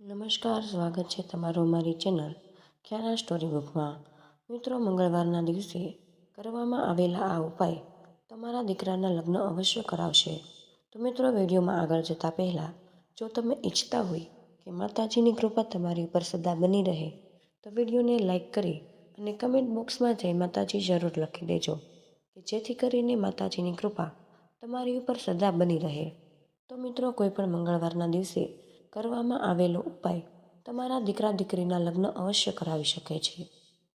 નમસ્કાર, સ્વાગત છે તમારું મારી ચેનલ ખ્યાના સ્ટોરી બુકમાં. મિત્રો, મંગળવારના દિવસે કરવામાં આવેલા આ ઉપાય તમારા દીકરાના લગ્ન અવશ્ય કરાવશે. તો મિત્રો, વિડીયોમાં આગળ જતાં પહેલાં, જો તમે ઈચ્છતા હોય કે માતાજીની કૃપા તમારી ઉપર સદા બની રહે, તો વિડીયોને લાઈક કરી અને કમેન્ટ બોક્સમાં જય માતાજી જરૂર લખી દેજો, કે જેથી કરીને માતાજીની કૃપા તમારી ઉપર સદા બની રહે. તો મિત્રો, કોઈ પણ મંગળવારના દિવસે કરવામાં આવેલો ઉપાય તમારા દીકરા દીકરીના લગ્ન અવશ્ય કરાવી શકે છે.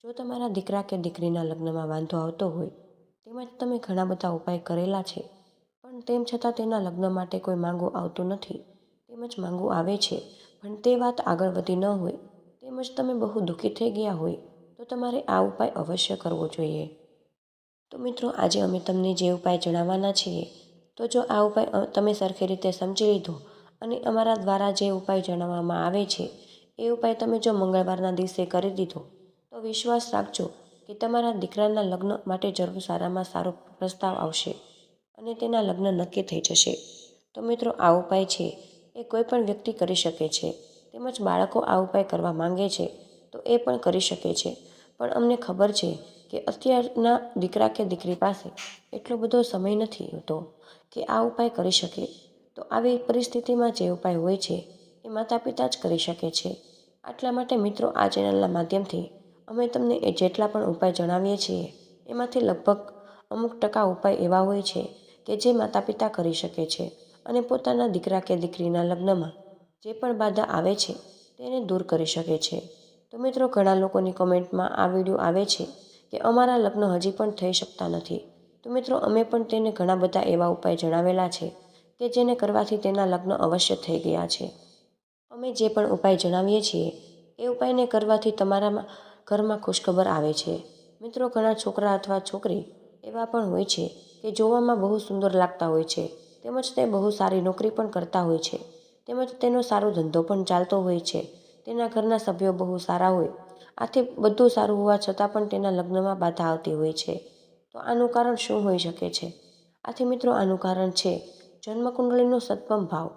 જો તમારા દીકરા કે દીકરીના લગ્નમાં વાંધો આવતો હોય, તેમજ તમે ઘણા બધા ઉપાય કરેલા છે, પણ તેમ છતાં તેના લગ્ન માટે કોઈ માંગુ આવતું નથી, તેમજ માંગુ આવે છે, પણ તે વાત આગળ વધી ન હોય, તેમજ તમે બહુ દુઃખી થઈ ગયા હોય, તો તમારે આ ઉપાય અવશ્ય કરવો જોઈએ. તો મિત્રો, આજે અમે તમને જે ઉપાય જણાવવાના છીએ, તો જો આ ઉપાય તમે સરખી રીતે સમજી લીધો અને અમારા દ્વારા જે ઉપાય જણાવવામાં આવે છે, એ ઉપાય તમે જો મંગળવારના દિવસે કરી દીધો, તો વિશ્વાસ રાખજો કે તમારા દીકરાના લગ્ન માટે જરૂર સારામાં સારો પ્રસ્તાવ આવશે અને તેના લગ્ન નક્કી થઈ જશે. તો મિત્રો, આ ઉપાય છે, એ કોઈ પણ વ્યક્તિ કરી શકે છે. તેમજ બાળકો આ ઉપાય કરવા માંગે છે, તો એ પણ કરી શકે છે. પણ અમને ખબર છે કે અત્યારના દીકરા કે દીકરી પાસે એટલો બધો સમય નથી હોતો કે આ ઉપાય કરી શકે. તો આવી પરિસ્થિતિમાં જે ઉપાય હોય છે એ માતા પિતા જ કરી શકે છે. આટલા માટે મિત્રો આ ચેનલના માધ્યમથી અમે તમને એ જેટલા પણ ઉપાય જણાવીએ છીએ, એમાંથી લગભગ અમુક ટકા ઉપાય એવા હોય છે કે જે માતા પિતા કરી શકે છે અને પોતાના દીકરા કે દીકરીના લગ્નમાં જે પણ બાધા આવે છે તેને દૂર કરી શકે છે. તો મિત્રો ઘણા લોકોની કોમેન્ટમાં આ વીડિયો આવે છે કે અમારા લગ્ન હજી પણ થઈ શકતા નથી. તો મિત્રો અમે પણ તેને ઘણા બધા એવા ઉપાય જણાવેલા છે કે જેને કરવાથી તેના લગ્ન અવશ્ય થઈ ગયા છે. અમે જે પણ ઉપાય જણાવીએ છીએ, એ ઉપાયને કરવાથી તમારામાં ઘરમાં ખુશખબર આવે છે. મિત્રો, ઘણા છોકરા અથવા છોકરી એવા પણ હોય છે કે જોવામાં બહુ સુંદર લાગતા હોય છે, તેમજ તે બહુ સારી નોકરી પણ કરતા હોય છે, તેમજ તેનો સારો ધંધો પણ ચાલતો હોય છે, તેના ઘરના સભ્યો બહુ સારા હોય, આથી બધું સારું હોવા છતાં પણ તેના લગ્નમાં બાધા આવતી હોય છે. તો આનું કારણ શું હોઈ શકે છે? આથી મિત્રો, આનું કારણ છે જન્મકુંડળીનો સત્પમ ભાવ.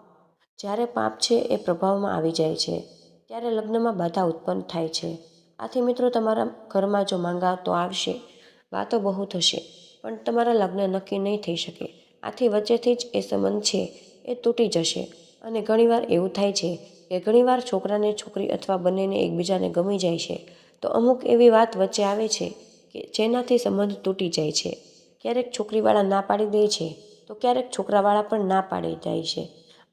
જ્યારે પાપ છે એ પ્રભાવમાં આવી જાય છે, ત્યારે લગ્નમાં બાધા ઉત્પન્ન થાય છે. આથી મિત્રો, તમારા ઘરમાં જો માંગા તો આવશે, વાતો બહુ થશે, પણ તમારા લગ્ન નક્કી નહીં થઈ શકે. આથી વચ્ચેથી જ એ સંબંધ છે એ તૂટી જશે. અને ઘણીવાર એવું થાય છે કે ઘણીવાર છોકરાને છોકરી અથવા બંનેને એકબીજાને ગમી જાય છે, તો અમુક એવી વાત વચ્ચે આવે છે કે જેનાથી સંબંધ તૂટી જાય છે. ક્યારેક છોકરીવાળા ના પાડી દે છે તો ક્યારેક છોકરાવાળા પણ ના પાડી જાય છે.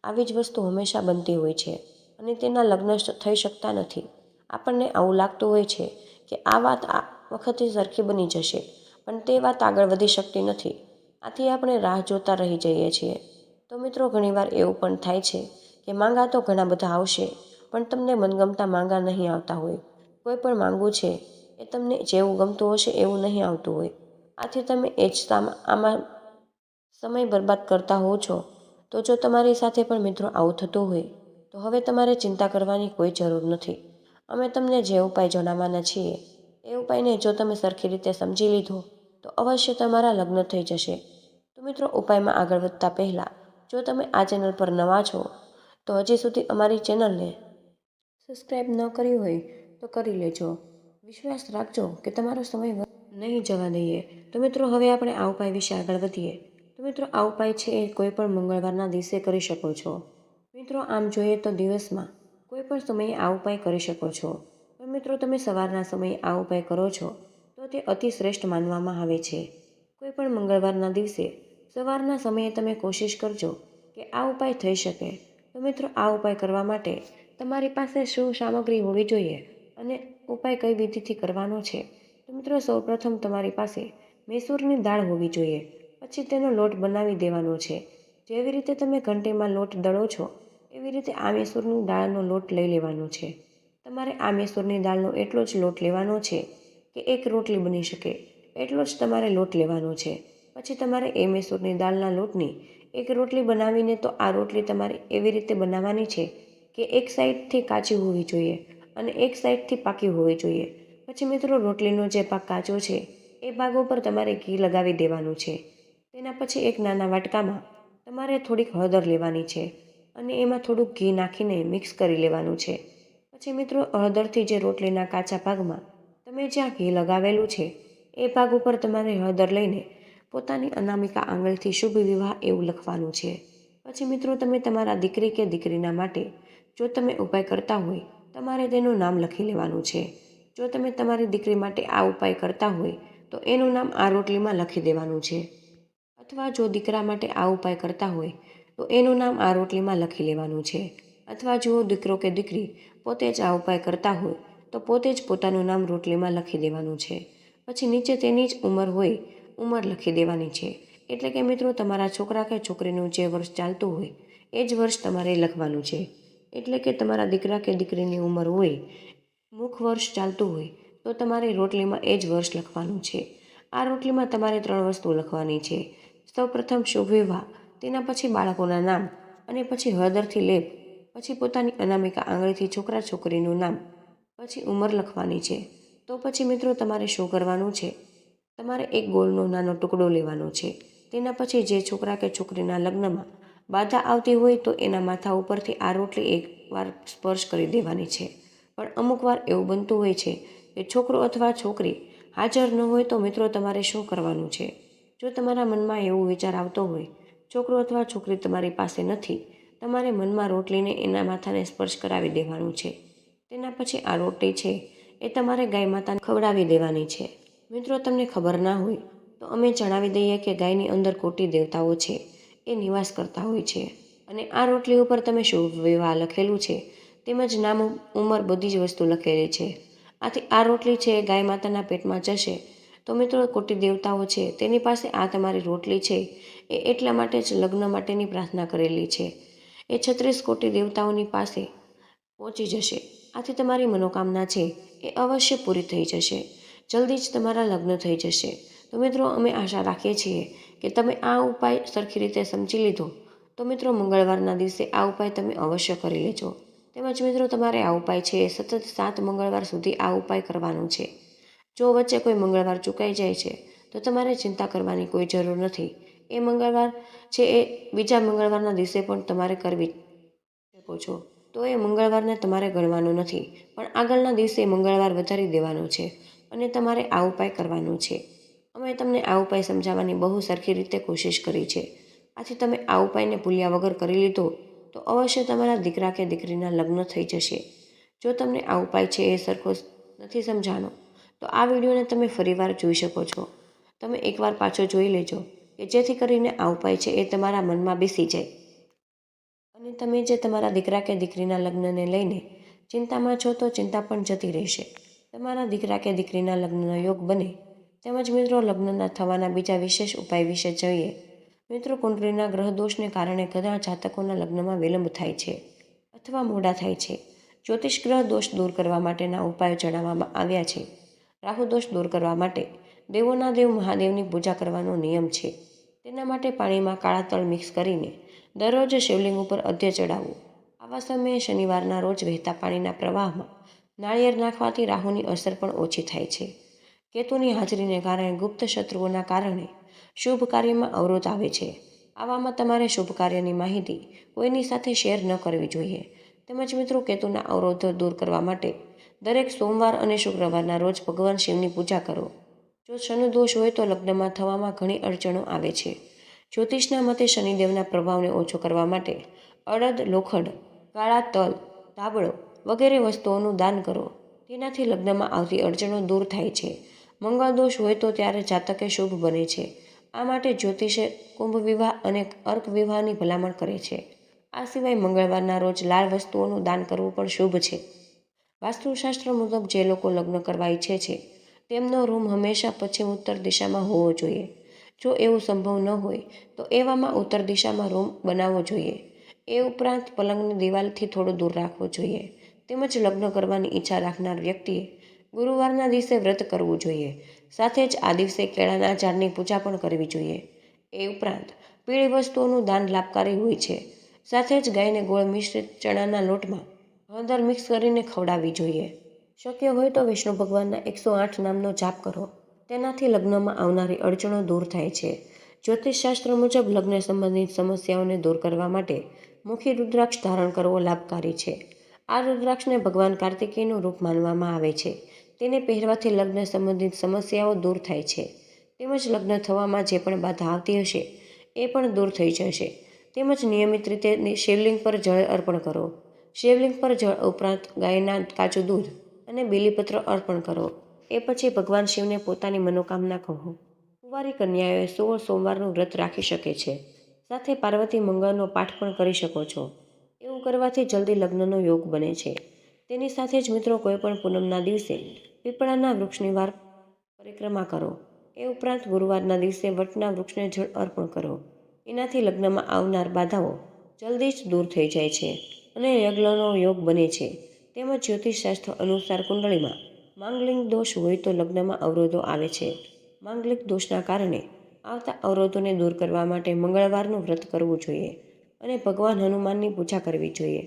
આવી જ વસ્તુ હંમેશા બનતી હોય છે અને તેના લગ્ન થઈ શકતા નથી. આપણને આવું લાગતું હોય છે કે આ વાત આ વખતે સરખી બની જશે, પણ તે વાત આગળ વધી શકતી નથી. આથી આપણે રાહ જોતા રહી જઈએ છીએ. તો મિત્રો, ઘણીવાર એવું પણ થાય છે કે માંગા તો ઘણા બધા આવશે, પણ તમને મનગમતા માંગા નહીં આવતા હોય. કોઈ પણ માંગવું છે એ તમને જેવું ગમતું હશે એવું નહીં આવતું હોય. આથી તમે એ જ આમાં સમય બરબાદ કરતા હો છો, તો જો તમારી સાથે પણ મિત્રો આવું થતું હોય, તો હવે તમારે ચિંતા કરવાની કોઈ જરૂર નથી. અમે તમને જે ઉપાય જણાવવાના છીએ, એ ઉપાયને જો તમે સરખી રીતે સમજી લીધો, તો અવશ્ય તમારા લગ્ન થઈ જશે. તો મિત્રો, ઉપાયમાં આગળ વધતા પહેલાં, જો તમે આ ચેનલ પર નવા છો, તો હજી સુધી અમારી ચેનલને સબસ્ક્રાઈબ ન કરી હોય, તો કરી લેજો. વિશ્વાસ રાખજો કે તમારો સમય નહીં જવા દઈએ. તો મિત્રો, હવે આપણે આ ઉપાય વિશે આગળ વધીએ. તો મિત્રો, આ ઉપાય છે એ કોઈ પણ મંગળવારના દિવસે કરી શકો છો. મિત્રો, આમ જોઈએ તો દિવસમાં કોઈ પણ સમયે આ ઉપાય કરી શકો છો. પણ મિત્રો, તમે સવારના સમયે આ ઉપાય કરો છો, તો તે અતિ શ્રેષ્ઠ માનવામાં આવે છે. કોઈ પણ મંગળવારના દિવસે સવારના સમયે તમે કોશિશ કરજો કે આ ઉપાય થઈ શકે. તો મિત્રો, આ ઉપાય કરવા માટે તમારી પાસે શું સામગ્રી હોવી જોઈએ અને ઉપાય કઈ વિધિથી કરવાનો છે? તો મિત્રો, સૌપ્રથમ તમારી પાસે મૈસૂરની દાળ હોવી જોઈએ. પછી તેનો લોટ બનાવી દેવાનો છે. જેવી રીતે તમે ઘંટીમાં લોટ દળો છો, એવી રીતે આ મૈસૂરની દાળનો લોટ લઈ લેવાનો છે. તમારે આ મૈસૂરની દાળનો એટલો જ લોટ લેવાનો છે કે એક રોટલી બની શકે. એટલો જ તમારે લોટ લેવાનો છે. પછી તમારે એ મેસૂરની દાળના લોટની એક રોટલી બનાવીને તો આ રોટલી તમારે એવી રીતે બનાવવાની છે કે એક સાઈડથી કાચી હોવી જોઈએ અને એક સાઈડથી પાકી હોવી જોઈએ. પછી મિત્રો રોટલીનો જે ભાગ કાચો છે, એ ભાગ ઉપર તમારે ઘી લગાવી દેવાનું છે. તેના પછી એક નાના વાટકામાં તમારે થોડીક હળદર લેવાની છે અને એમાં થોડુંક ઘી નાખીને મિક્સ કરી લેવાનું છે. પછી મિત્રો, હળદરથી જે રોટલીના કાચા ભાગમાં તમે જ્યાં ઘી લગાવેલું છે, એ ભાગ ઉપર તમારે હળદર લઈને પોતાની અનામિકા આંગળીથી શુભ વિવાહ એવું લખવાનું છે. પછી મિત્રો, તમે તમારા દીકરી કે દીકરીના માટે જો તમે ઉપાય કરતા હોય, તમારે તેનું નામ લખી લેવાનું છે. જો તમે તમારી દીકરી માટે આ ઉપાય કરતા હોય, તો એનું નામ આ રોટલીમાં લખી દેવાનું છે. અથવા જો દીકરા માટે આ ઉપાય કરતા હોય, તો એનું નામ આ રોટલીમાં લખી લેવાનું છે. અથવા જો દીકરો કે દીકરી પોતે જ આ ઉપાય કરતા હોય, તો પોતે જ પોતાનું નામ રોટલીમાં લખી દેવાનું છે. પછી નીચે તેની જ ઉંમર હોય, ઉંમર લખી દેવાની છે. એટલે કે મિત્રો, તમારા છોકરા કે છોકરીનું જે વર્ષ ચાલતું હોય, એ જ વર્ષ તમારે લખવાનું છે. એટલે કે તમારા દીકરા કે દીકરીની ઉંમર હોય, મુખ વર્ષ ચાલતું હોય, તો તમારે રોટલીમાં એ જ વર્ષ લખવાનું છે. આ રોટલીમાં તમારે ત્રણ વસ્તુ લખવાની છે. સૌપ્રથમ શુભ વિવાહ તેના પછી બાળકોના નામ અને પછી હળદરથી લેપ, પછી પોતાની અનામિકા આંગળીથી છોકરા છોકરીનું નામ, પછી ઉંમર લખવાની છે. તો પછી મિત્રો તમારે શું કરવાનું છે? તમારે એક ગોળનો નાનો ટુકડો લેવાનો છે. તેના પછી જે છોકરા કે છોકરીના લગ્નમાં બાધા આવતી હોય તો એના માથા ઉપરથી આ રોટલી એકવાર સ્પર્શ કરી દેવાની છે. પણ અમુક વાર એવું બનતું હોય છે કે છોકરો અથવા છોકરી હાજર ન હોય તો મિત્રો તમારે શું કરવાનું છે? જો તમારા મનમાં એવો વિચાર આવતો હોય, છોકરો અથવા છોકરી તમારી પાસે નથી, તમારે મનમાં રોટલીને એના માથાને સ્પર્શ કરાવી દેવાનું છે. તેના પછી આ રોટલી છે, એ તમારે ગાય માતાને ખવડાવી દેવાની છે. મિત્રો, તમને ખબર ના હોય, તો અમે જણાવી દઈએ કે ગાયની અંદર કોટી દેવતાઓ છે, એ નિવાસ કરતા હોય છે. અને આ રોટલી ઉપર તમે શુભ વિવાહ લખેલું છે, તેમજ નામ, ઉંમર બધી જ વસ્તુ લખેલી છે. આથી આ રોટલી છે એ ગાય માતાના પેટમાં જશે તો મિત્રો કોટી દેવતાઓ છે, તેની પાસે આ તમારી રોટલી છે. એ એટલા માટે જ લગ્ન માટેની પ્રાર્થના કરેલી છે. એ છત્રીસ કોટી દેવતાઓની પાસે પહોંચી જશે. આથી તમારી મનોકામના છે, એ અવશ્ય પૂરી થઈ જશે. જલ્દી જ તમારા લગ્ન થઈ જશે. તો મિત્રો, અમે આશા રાખીએ છીએ કે તમે આ ઉપાય સરખી રીતે સમજી લીધો. તો મિત્રો, મંગળવારના દિવસે આ ઉપાય તમે અવશ્ય કરી લેજો. તેમજ મિત્રો, તમારે આ ઉપાય છે, સતત સાત મંગળવાર સુધી આ ઉપાય કરવાનો છે. જો વચ્ચે કોઈ મંગળવાર ચૂકાઈ જાય છે, તો તમારે ચિંતા કરવાની કોઈ જરૂર નથી. એ મંગળવાર છે એ બીજા મંગળવારના દિવસે પણ તમારે કરવી શકો છો. તો એ મંગળવારને તમારે ગણવાનો નથી, પણ આગળના દિવસે મંગળવાર વધારી દેવાનો છે અને તમારે આ ઉપાય કરવાનો છે. અમે તમને આ ઉપાય સમજાવવાની બહુ સરખી રીતે કોશિશ કરી છે. આથી તમે આ ઉપાયને ભૂલ્યા વગર કરી લીધો, તો અવશ્ય તમારા દીકરા કે દીકરીના લગ્ન થઈ જશે. જો તમને આ ઉપાય છે એ સરખો નથી સમજાનો તો આ વિડીયોને તમે ફરીવાર જોઈ શકો છો. તમે એકવાર પાછો જોઈ લેજો કે જેથી કરીને આ ઉપાય છે એ તમારા મનમાં બેસી જાય. અને તમે જે તમારા દીકરા કે દીકરીના લગ્નને લઈને ચિંતામાં છો તો ચિંતા પણ જતી રહેશે. તમારા દીકરા કે દીકરીના લગ્નનો યોગ બને. તેમજ મિત્રો, લગ્નના થવાના બીજા વિશેષ ઉપાય વિશે જોઈએ. મિત્રો, કુંડળીના ગ્રહ દોષને કારણે ઘણા જાતકોના લગ્નમાં વિલંબ થાય છે અથવા મોડા થાય છે. જ્યોતિષ ગ્રહ દોષ દૂર કરવા માટેના ઉપાયો જણાવવામાં આવ્યા છે. રાહુ દોષ દૂર કરવા માટે દેવોના દેવ મહાદેવની પૂજા કરવાનો નિયમ છે. તેના માટે પાણીમાં કાળા તળ મિક્સ કરીને દરરોજ શિવલિંગ ઉપર અધ્ય ચડાવવું આવા સમયે શનિવારના રોજ વહેતા પાણીના પ્રવાહમાં નાળિયેર નાખવાથી રાહુની અસર પણ ઓછી થાય છે. કેતુની હાજરીને કારણે ગુપ્ત શત્રુઓના કારણે શુભ કાર્યમાં અવરોધ આવે છે. આવામાં તમારે શુભ કાર્યની માહિતી કોઈની સાથે શેર ન કરવી જોઈએ. તેમજ મિત્રો, કેતુના અવરોધો દૂર કરવા માટે દરેક સોમવાર અને શુક્રવારના રોજ ભગવાન શિવની પૂજા કરો. જો શનિદોષ હોય તો લગ્નમાં થવામાં ઘણી અડચણો આવે છે. જ્યોતિષના મતે શનિદેવના પ્રભાવને ઓછો કરવા માટે અડદ, લોખંડ, કાળા તલ, ધાબળો વગેરે વસ્તુઓનું દાન કરો. તેનાથી લગ્નમાં આવતી અડચણો દૂર થાય છે. મંગળ દોષ હોય તો ત્યારે જાતકે શુભ બને છે. આ માટે જ્યોતિષે કુંભ વિવાહ અને અર્ક વિવાહની ભલામણ કરે છે. આ સિવાય મંગળવારના રોજ લાલ વસ્તુઓનું દાન કરવું પણ શુભ છે. વાસ્તુશાસ્ત્ર મુજબ જે લોકો લગ્ન કરવા ઈચ્છે છે, તેમનો રૂમ હંમેશા પશ્ચિમ ઉત્તર દિશામાં હોવો જોઈએ. જો એવું સંભવ ન હોય, તો એવામાં ઉત્તર દિશામાં રૂમ બનાવવો જોઈએ. એ ઉપરાંત પલંગની દિવાલથી થોડું દૂર રાખવો જોઈએ. તેમજ લગ્ન કરવાની ઈચ્છા રાખનાર વ્યક્તિએ ગુરુવારના દિવસે વ્રત કરવું જોઈએ. સાથે જ આ દિવસે કેળાના ઝાડની પૂજા પણ કરવી જોઈએ. એ ઉપરાંત પીળી વસ્તુઓનું દાન લાભકારી હોય છે. સાથે જ ગાયને ગોળ મિશ્રિત ચણાના લોટમાં હળદર મિક્સ કરીને ખવડાવવી જોઈએ. શક્ય હોય તો વિષ્ણુ ભગવાનના એકસો આઠ નામનો જાપ કરો. તેનાથી લગ્નમાં આવનારી અડચણો દૂર થાય છે. જ્યોતિષશાસ્ત્ર મુજબ લગ્ન સંબંધિત સમસ્યાઓને દૂર કરવા માટે મુખી રુદ્રાક્ષ ધારણ કરવો લાભકારી છે. આ રુદ્રાક્ષને ભગવાન કાર્તિકેયનું રૂપ માનવામાં આવે છે. તેને પહેરવાથી લગ્ન સંબંધિત સમસ્યાઓ દૂર થાય છે. તેમજ લગ્ન થવામાં જે પણ બાધા આવતી હશે, એ પણ દૂર થઈ જશે. તેમજ નિયમિત રીતે શિવલિંગ પર જળ અર્પણ કરો. શિવલિંગ પર જળ ઉપરાંત ગાયના કાચું દૂધ અને બેલીપત્ર અર્પણ કરો. એ પછી ભગવાન શિવને પોતાની મનોકામના કહો. કુંવારી કન્યાઓએ સોળ સોમવારનું વ્રત રાખી શકે છે. સાથે પાર્વતી મંગળનો પાઠ પણ કરી શકો છો. એવું કરવાથી જલ્દી લગ્નનો યોગ બને છે. તેની સાથે જ મિત્રો કોઈપણ પૂનમના દિવસે પીપળાના વૃક્ષની વાર પરિક્રમા કરો. એ ઉપરાંત ગુરુવારના દિવસે વટના વૃક્ષને જળ અર્પણ કરો. એનાથી લગ્નમાં આવનાર બાધાઓ જલ્દી જ દૂર થઈ જાય છે. અને યજ્ઞનો યોગ બને છે. તેમજ જ્યોતિષશાસ્ત્ર અનુસાર કુંડળીમાં માંગલિક દોષ હોય તો લગ્નમાં અવરોધો આવે છે. માંગલિક દોષના કારણે આવતા અવરોધોને દૂર કરવા માટે મંગળવારનું વ્રત કરવું જોઈએ અને ભગવાન હનુમાનની પૂજા કરવી જોઈએ.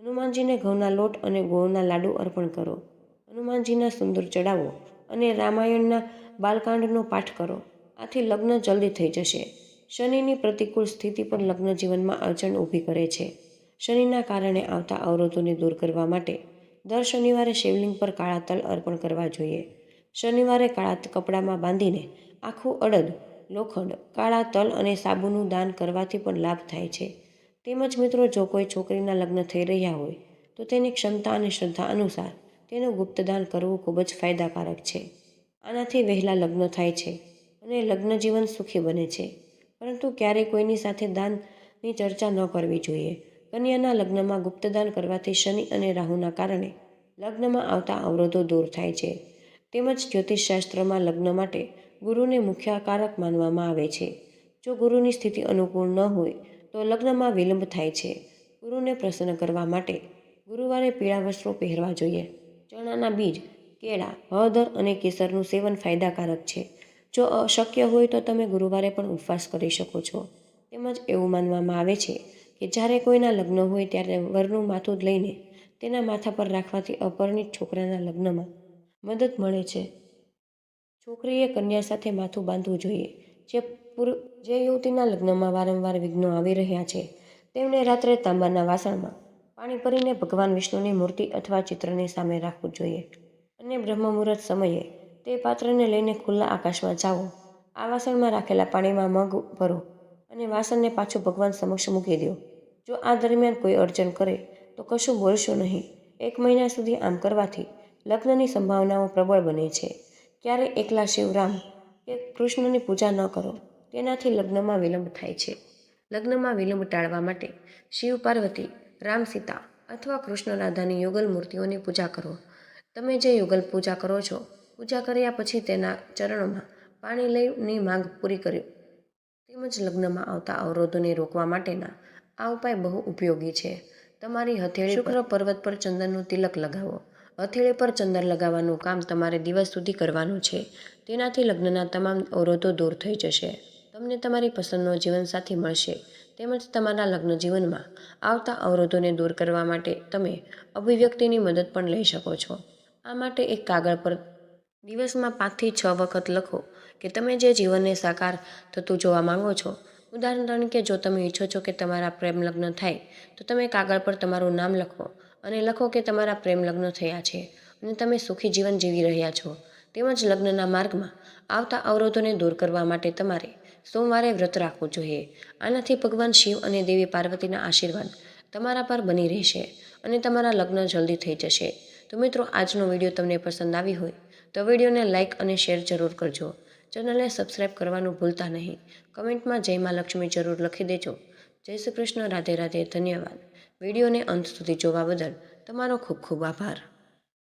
હનુમાનજીને ઘઉંના લોટ અને ગોળના લાડુ અર્પણ કરો. હનુમાનજીના સુંદર ચડાવો અને રામાયણના બાલકાંડનો પાઠ કરો. આથી લગ્ન જલ્દી થઈ જશે. શનિની પ્રતિકૂળ સ્થિતિ પણ લગ્ન જીવનમાં અડચણ ઊભી કરે છે. શનિના કારણે આવતા અવરોધોને દૂર કરવા માટે દર શનિવારે શિવલિંગ પર કાળા તલ અર્પણ કરવા જોઈએ. શનિવારે કાળા કપડામાં બાંધીને આખું અડદ, લોખંડ, કાળા તલ અને સાબુનું દાન કરવાથી પણ લાભ થાય છે. તેમજ મિત્રો, જો કોઈ છોકરીના લગ્ન થઈ રહ્યા હોય, તો તેની ક્ષમતા અને શ્રદ્ધા અનુસાર તેનું ગુપ્તદાન કરવું ખૂબ જ ફાયદાકારક છે. આનાથી વહેલા લગ્ન થાય છે અને લગ્ન જીવન સુખી બને છે. પરંતુ ક્યારેય કોઈની સાથે દાનની ચર્ચા ન કરવી જોઈએ. કન્યાના લગ્નમાં ગુપ્તદાન કરવાથી શનિ અને રાહુના કારણે લગ્નમાં આવતા અવરોધો દૂર થાય છે. તેમજ જ્યોતિષશાસ્ત્રમાં લગ્ન માટે ગુરુને મુખ્ય કારક માનવામાં આવે છે. જો ગુરુની સ્થિતિ અનુકૂળ ન હોય, તો લગ્નમાં વિલંબ થાય છે. ગુરુને પ્રસન્ન કરવા માટે ગુરુવારે પીળા વસ્ત્રો પહેરવા જોઈએ. ચણાના બીજ, કેળા, હળદર અને કેસરનું સેવન ફાયદાકારક છે. જો અશક્ય હોય તો તમે ગુરુવારે પણ ઉપવાસ કરી શકો છો. તેમજ એવું માનવામાં આવે છે કે જ્યારે કોઈના લગ્ન હોય ત્યારે વરનું માથું લઈને તેના માથા પર રાખવાથી અપરિણિત છોકરાના લગ્નમાં મદદ મળે છે. છોકરીએ કન્યા સાથે માથું બાંધવું જોઈએ. જે પૂર, જે યુવતીના લગ્નમાં વારંવાર વિઘ્નો આવી રહ્યા છે તેમણે રાત્રે તાંબાના વાસણમાં પાણી ભરીને ભગવાન વિષ્ણુની મૂર્તિ અથવા ચિત્રની સામે રાખવું જોઈએ. અને બ્રહ્મ મુહૂર્ત સમયે તે પાત્રને લઈને ખુલ્લા આકાશમાં જાઓ. આ વાસણમાં રાખેલા પાણીમાં મગ ભરો અને વાસણને પાછું ભગવાન સમક્ષ મૂકી દો. જો આ દરમિયાન કોઈ અડચણ કરે, તો કશું બોલશો નહીં. એક મહિના સુધી આમ કરવાથી લગ્નની સંભાવનાઓ પ્રબળ બને છે. ક્યારે એકલા શિવરામ કે કૃષ્ણની પૂજા ન કરો, તેનાથી લગ્નમાં વિલંબ થાય છે. લગ્નમાં વિલંબ ટાળવા માટે શિવ પાર્વતી, રામ સીતા અથવા કૃષ્ણ રાધાની યુગલ મૂર્તિઓની પૂજા કરો. તમે જે યુગલ પૂજા કરો છો, પૂજા કર્યા પછી તેના ચરણોમાં પાણી લઈની માંગ પૂરી કર્યો તેમજ લગ્નમાં આવતા અવરોધોને રોકવા માટેના આ ઉપાય બહુ ઉપયોગી છે. તમારી હથેળી શુક્ર પર્વત પર ચંદનનું તિલક લગાવો. હથેળી પર ચંદન લગાવવાનું કામ તમારે દિવસ સુધી કરવાનું છે. તેનાથી લગ્નના તમામ અવરોધો દૂર થઈ જશે. તમને તમારી પસંદનો જીવનસાથી મળશે. તેમજ તમારા લગ્ન જીવનમાં આવતા અવરોધોને દૂર કરવા માટે તમે અભિવ્યક્તિની મદદ પણ લઈ શકો છો. આ માટે એક કાગળ પર દિવસમાં પાંચથી છ વખત લખો કે તમે જે જીવનને સાકાર થતું જોવા માંગો છો ઉદાહરણ તરીકે જો તમે ઈચ્છો છો કે તમારા પ્રેમ લગ્ન થાય, તો તમે કાગળ પર તમારું નામ લખો અને લખો કે તમારા પ્રેમ લગ્ન થયા છે અને તમે સુખી જીવન જીવી રહ્યા છો. તેમજ લગ્નના માર્ગમાં આવતા અવરોધોને દૂર કરવા માટે તમારે સોમવારે વ્રત રાખવું જોઈએ. આનાથી ભગવાન શિવ અને દેવી પાર્વતીના આશીર્વાદ તમારા પર બની રહેશે અને તમારા લગ્ન જલ્દી થઈ જશે. તો મિત્રો, આજનો વીડિયો તમને પસંદ આવી હોય તો વિડીયોને લાઇક અને શેર જરૂર કરજો. ચેનલને સબસ્ક્રાઈબ કરવાનું ભૂલતા નહીં. કમેન્ટમાં જય માં લક્ષ્મી જરૂર લખી દેજો. જય શ્રી કૃષ્ણ. રાધે રાધે. ધન્યવાદ. વિડીયોને અંત સુધી જોવા બદલ તમારો ખૂબ ખૂબ આભાર.